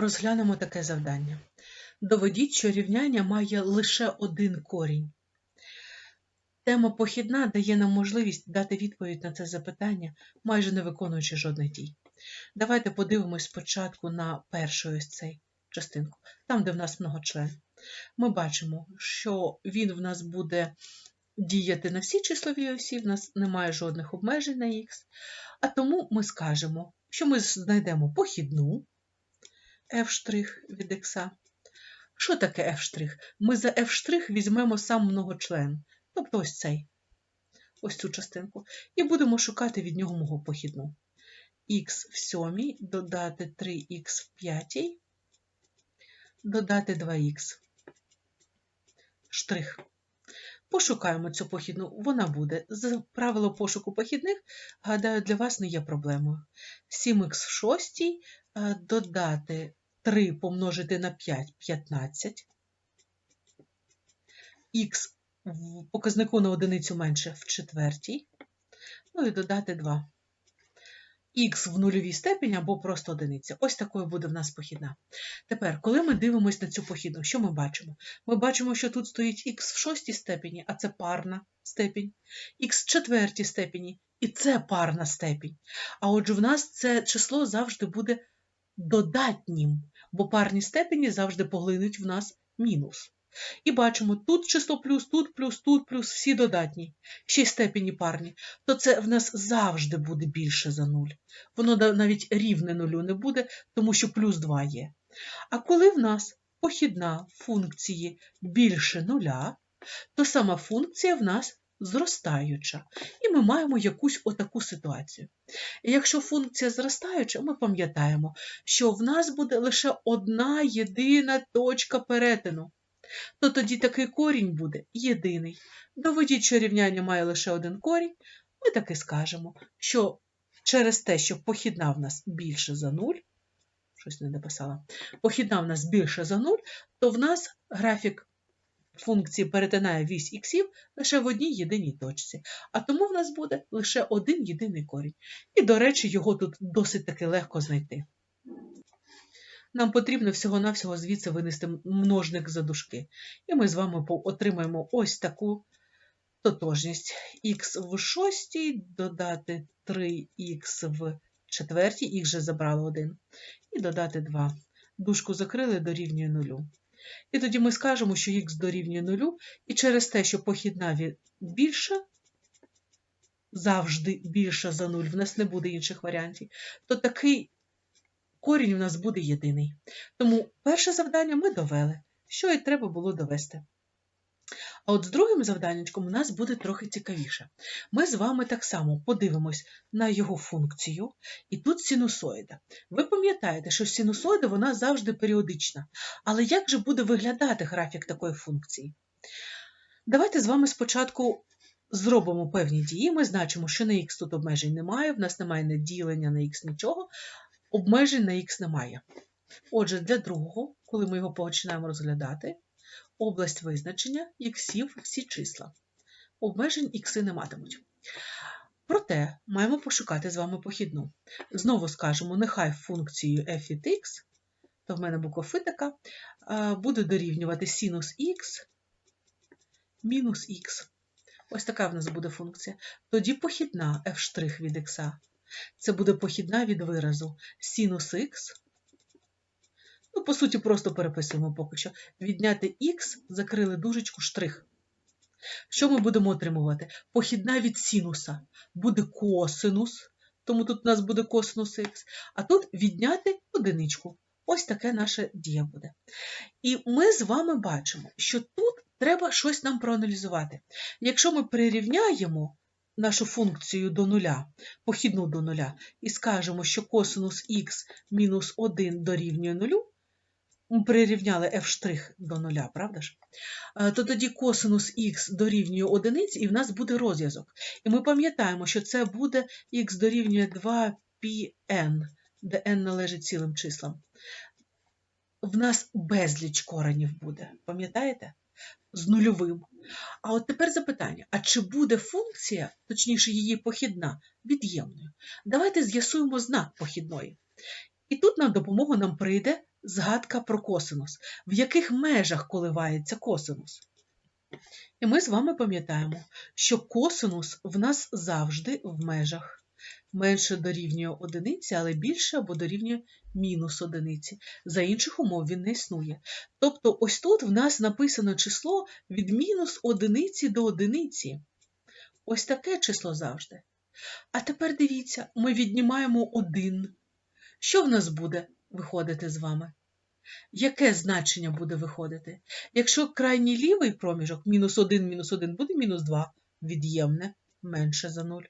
Розглянемо таке завдання. Доведіть, що рівняння має лише один корінь. Тема похідна дає нам можливість дати відповідь на це запитання, майже не виконуючи жодних дій. Давайте подивимось спочатку на першу ось цей частинку, там, де в нас многочлен. Ми бачимо, що він в нас буде діяти на всі числові осі, в нас немає жодних обмежень на х, а тому ми скажемо, що ми знайдемо похідну f' від х. Що таке f'? Ми за f' візьмемо сам многочлен, тобто ось цей, ось цю частинку, і будемо шукати від нього мого похідну. х в сьомій додати 3х в п'ятій, додати 2х. Штрих. Пошукаємо цю похідну, вона буде. З правило пошуку похідних, гадаю, для вас не є проблемою. 7х в шостій е, додати 3 помножити на 5 15. Х в показнику на одиницю менше в четвертій. Ну і додати 2. Х в нульовій степені або просто одиниця. Ось такою буде в нас похідна. Тепер, коли ми дивимося на цю похідну, що ми бачимо? Ми бачимо, що тут стоїть х в шостій степені, а це парна степінь, х в четвертій степені, і це парна степінь. А отже, в нас це число завжди буде додатнім, бо парні степені завжди поглинуть в нас мінус. І бачимо, тут число плюс, тут плюс, тут плюс, всі додатні, ще й степені парні, то це в нас завжди буде більше за 0. Воно навіть рівне нулю не буде, тому що плюс 2 є. А коли в нас похідна функції більше нуля, то сама функція в нас зростаюча. І ми маємо якусь отаку ситуацію. І якщо функція зростаюча, ми пам'ятаємо, що в нас буде лише одна єдина точка перетину то тоді такий корінь буде єдиний. Доведіть, що рівняння має лише один корінь, ми таки скажемо, що через те, що похідна в нас більше за 0, щось не дописала, похідна в нас більше за 0, то в нас графік функції перетинає вісь іксів лише в одній єдиній точці. А тому в нас буде лише один єдиний корінь. І, до речі, його тут досить таки легко знайти. Нам потрібно всього-навсього звідси винести множник за дужки. І ми з вами отримаємо ось таку тотожність. х в шостій додати 3х в четвертій, х вже забрало 1, і додати 2. Дужку закрили дорівнює 0. І тоді ми скажемо, що х дорівнює 0, і через те, що похідна більша, завжди більша за 0, в нас не буде інших варіантів, то такий корінь у нас буде єдиний. Тому перше завдання ми довели, що і треба було довести. А от з другим завданнячком у нас буде трохи цікавіше. Ми з вами так само подивимось на його функцію, і тут синусоїда. Ви пам'ятаєте, що синусоїда вона завжди періодична. Але як же буде виглядати графік такої функції? Давайте з вами спочатку зробимо певні дії. Ми значимо, що на х тут обмежень немає, в нас немає неділення на х нічого, Обмежень на х немає. Отже, для другого, коли ми його починаємо розглядати, область визначення іксів всі числа. Обмежень ікси не матимуть. Проте маємо пошукати з вами похідну. Знову скажемо, нехай функцією f від x, то в мене буква Ф така, буде дорівнювати синус х мінус х. Ось така в нас буде функція. Тоді похідна f' від х це буде похідна від виразу синус х. Ну, по суті, просто переписуємо поки що. Відняти х, закрили дужечку штрих. Що ми будемо отримувати? Похідна від синуса буде косинус, тому тут у нас буде косинус х, а тут відняти одиничку. Ось таке наша дія буде. І ми з вами бачимо, що тут треба щось нам проаналізувати. Якщо ми прирівняємо нашу функцію до нуля, похідну до нуля, і скажемо, що косинус х мінус 1 дорівнює нулю, прирівняли f' до нуля, правда ж? То тоді косинус х дорівнює одиниці, і в нас буде розв'язок. І ми пам'ятаємо, що це буде х дорівнює 2πn, де n належить цілим числам. В нас безліч коренів буде, пам'ятаєте? З нульовим. А от тепер запитання: а чи буде функція, точніше, її похідна, від'ємною? Давайте з'ясуємо знак похідної. І тут на допомогу нам прийде згадка про косинус. В яких межах коливається косинус? І ми з вами пам'ятаємо, що косинус в нас завжди в межах. Менше дорівнює одиниці, але більше або дорівнює мінус одиниці. За інших умов він не існує. Тобто, ось тут в нас написано число від мінус одиниці до одиниці. Ось таке число завжди. А тепер дивіться, ми віднімаємо один. Що в нас буде виходити з вами? Яке значення буде виходити? Якщо крайній лівий проміжок мінус 1, мінус 1 буде мінус 2, від'ємне менше за 0.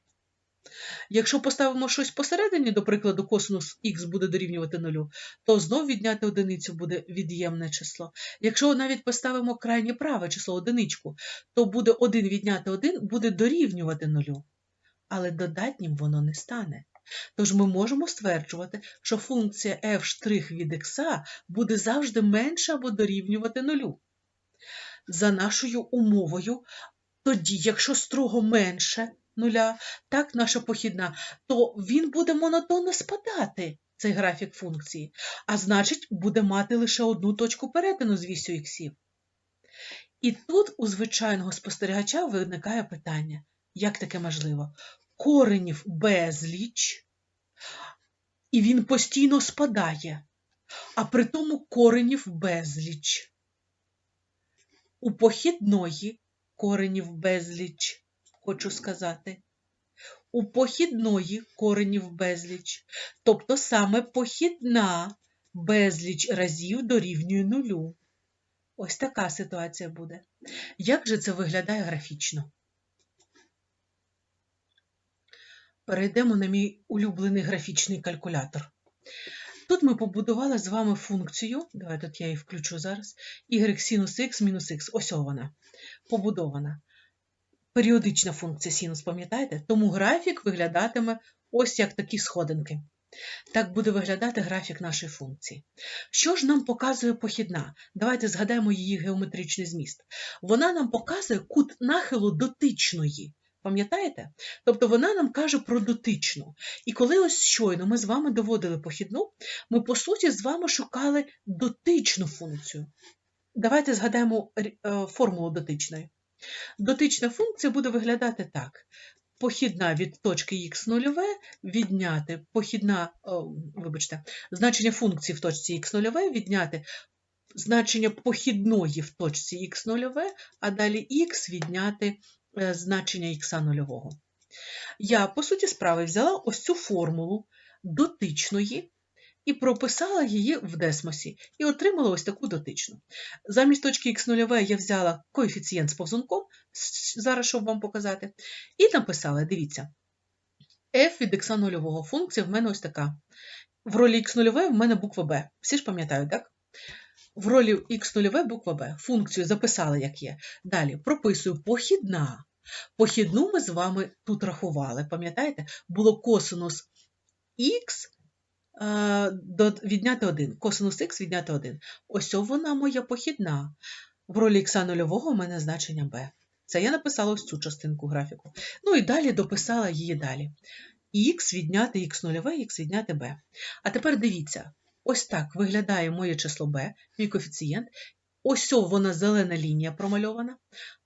Якщо поставимо щось посередині, до прикладу, косинус х буде дорівнювати 0, то знов відняти одиницю буде від'ємне число. Якщо навіть поставимо крайнє праве число одиничку, то буде 1 відняти 1 буде дорівнювати 0. Але додатнім воно не стане. Тож ми можемо стверджувати, що функція f' від x буде завжди менша або дорівнювати нулю. За нашою умовою, тоді, якщо строго менше нуля, так наша похідна, то він буде монотонно спадати, цей графік функції, а значить, буде мати лише одну точку перетину з вісю іксів. І тут у звичайного спостерігача виникає питання, як таке можливо? Коренів безліч, і він постійно спадає, а при тому коренів безліч. У похідної коренів безліч, хочу сказати. У похідної коренів безліч, тобто саме похідна безліч разів дорівнює нулю. Ось така ситуація буде. Як же це виглядає графічно? Перейдемо на мій улюблений графічний калькулятор. Тут ми побудували з вами функцію, давай тут я її включу зараз, y синус х мінус х, ось вона, побудована. Періодична функція синус, пам'ятаєте? Тому графік виглядатиме ось як такі сходинки. Так буде виглядати графік нашої функції. Що ж нам показує похідна? Давайте згадаємо її геометричний зміст. Вона нам показує кут нахилу дотичної. Пам'ятаєте? Тобто вона нам каже про дотичну. І коли ось щойно ми з вами доводили похідну, ми, по суті, з вами шукали дотичну функцію. Давайте згадаємо е, формулу дотичної. Дотична функція буде виглядати так. Похідна від точки х нульове відняти похідна, о, вибачте, значення функції в точці х нульове відняти значення похідної в точці х нульове, а далі х відняти Е, значення х нульового. Я, по суті, справи взяла ось цю формулу дотичної і прописала її в десмосі, і отримала ось таку дотичну. Замість точки х нульове я взяла коефіцієнт з повзунком, зараз щоб вам показати, і написала: дивіться, f від х нульового функція в мене ось така. В ролі х нульове в мене буква b. Всі ж пам'ятають, так? В ролі х0 буква b. Функцію записали, як є. Далі прописую похідна. Похідну ми з вами тут рахували. Пам'ятаєте? Було косинус х відняти 1. Косинус х відняти 1. Ось вона моя похідна. В ролі х нульового у мене значення b. Це я написала ось цю частинку графіку. Ну і далі дописала її далі. Х відняти х0, х відняти b. А тепер дивіться, Ось так виглядає моє число b, мій коефіцієнт. Ось вона зелена лінія промальована.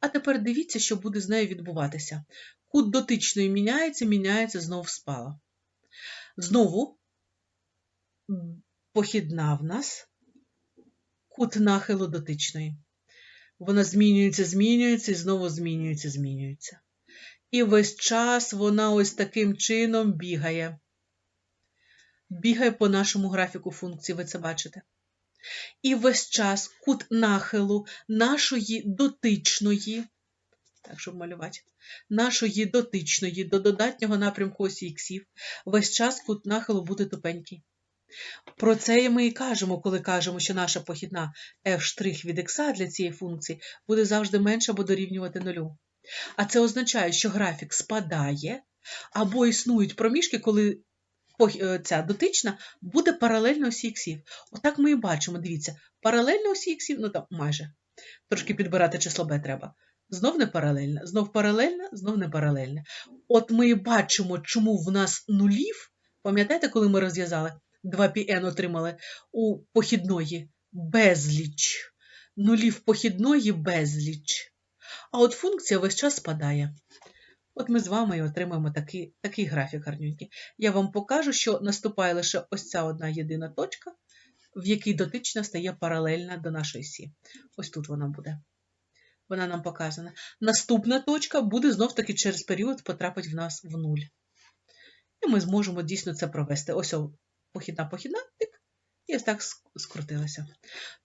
А тепер дивіться, що буде з нею відбуватися. Кут дотичної міняється, міняється, знову спала. Знову похідна в нас кут нахилу дотичної. Вона змінюється, змінюється і знову змінюється, змінюється. І весь час вона ось таким чином бігає бігає по нашому графіку функції, ви це бачите. І весь час кут нахилу нашої дотичної, так, щоб малювати, нашої дотичної до додатнього напрямку осі іксів, весь час кут нахилу буде тупенький. Про це ми і кажемо, коли кажемо, що наша похідна f' від х для цієї функції буде завжди менша або дорівнювати нулю. А це означає, що графік спадає, або існують проміжки, коли ця дотична буде паралельно осі іксів. Отак ми і бачимо, дивіться, паралельно осі іксів, ну там майже. Трошки підбирати число b треба. Знов не паралельна, знов паралельна, знов не паралельна. От ми і бачимо, чому в нас нулів, пам'ятаєте, коли ми розв'язали? 2πn отримали у похідної безліч, нулів похідної безліч. А от функція весь час спадає. От ми з вами отримаємо такий, такий графік гарненький. Я вам покажу, що наступає лише ось ця одна єдина точка, в якій дотична стає паралельна до нашої сі. Ось тут вона буде. Вона нам показана. Наступна точка буде знов-таки через період потрапить в нас в нуль. І ми зможемо дійсно це провести. Ось похідна похідна, тик, і ось так ск- скрутилося.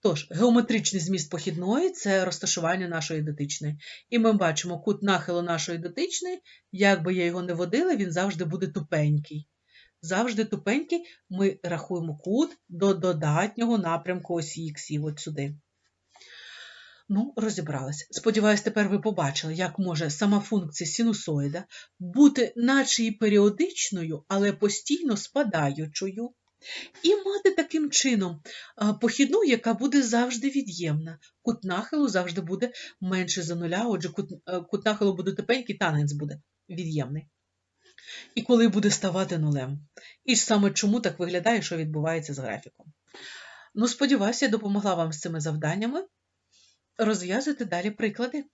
Тож, геометричний зміст похідної це розташування нашої дотичної. І ми бачимо кут нахилу нашої дотичної, як би я його не водила, він завжди буде тупенький. Завжди тупенький ми рахуємо кут до додатнього напрямку осі іксів от сюди. Ну, розібралися. Сподіваюсь, тепер ви побачили, як може сама функція синусоїда бути наче і періодичною, але постійно спадаючою, і мати таким чином похідну, яка буде завжди від'ємна. Кут нахилу завжди буде менше за нуля, отже, кут, е, кут нахилу буде тепенький, танець буде від'ємний. І коли буде ставати нулем. І саме чому так виглядає, що відбувається з графіком. Ну, сподіваюся, я допомогла вам з цими завданнями. Розв'язуйте далі приклади.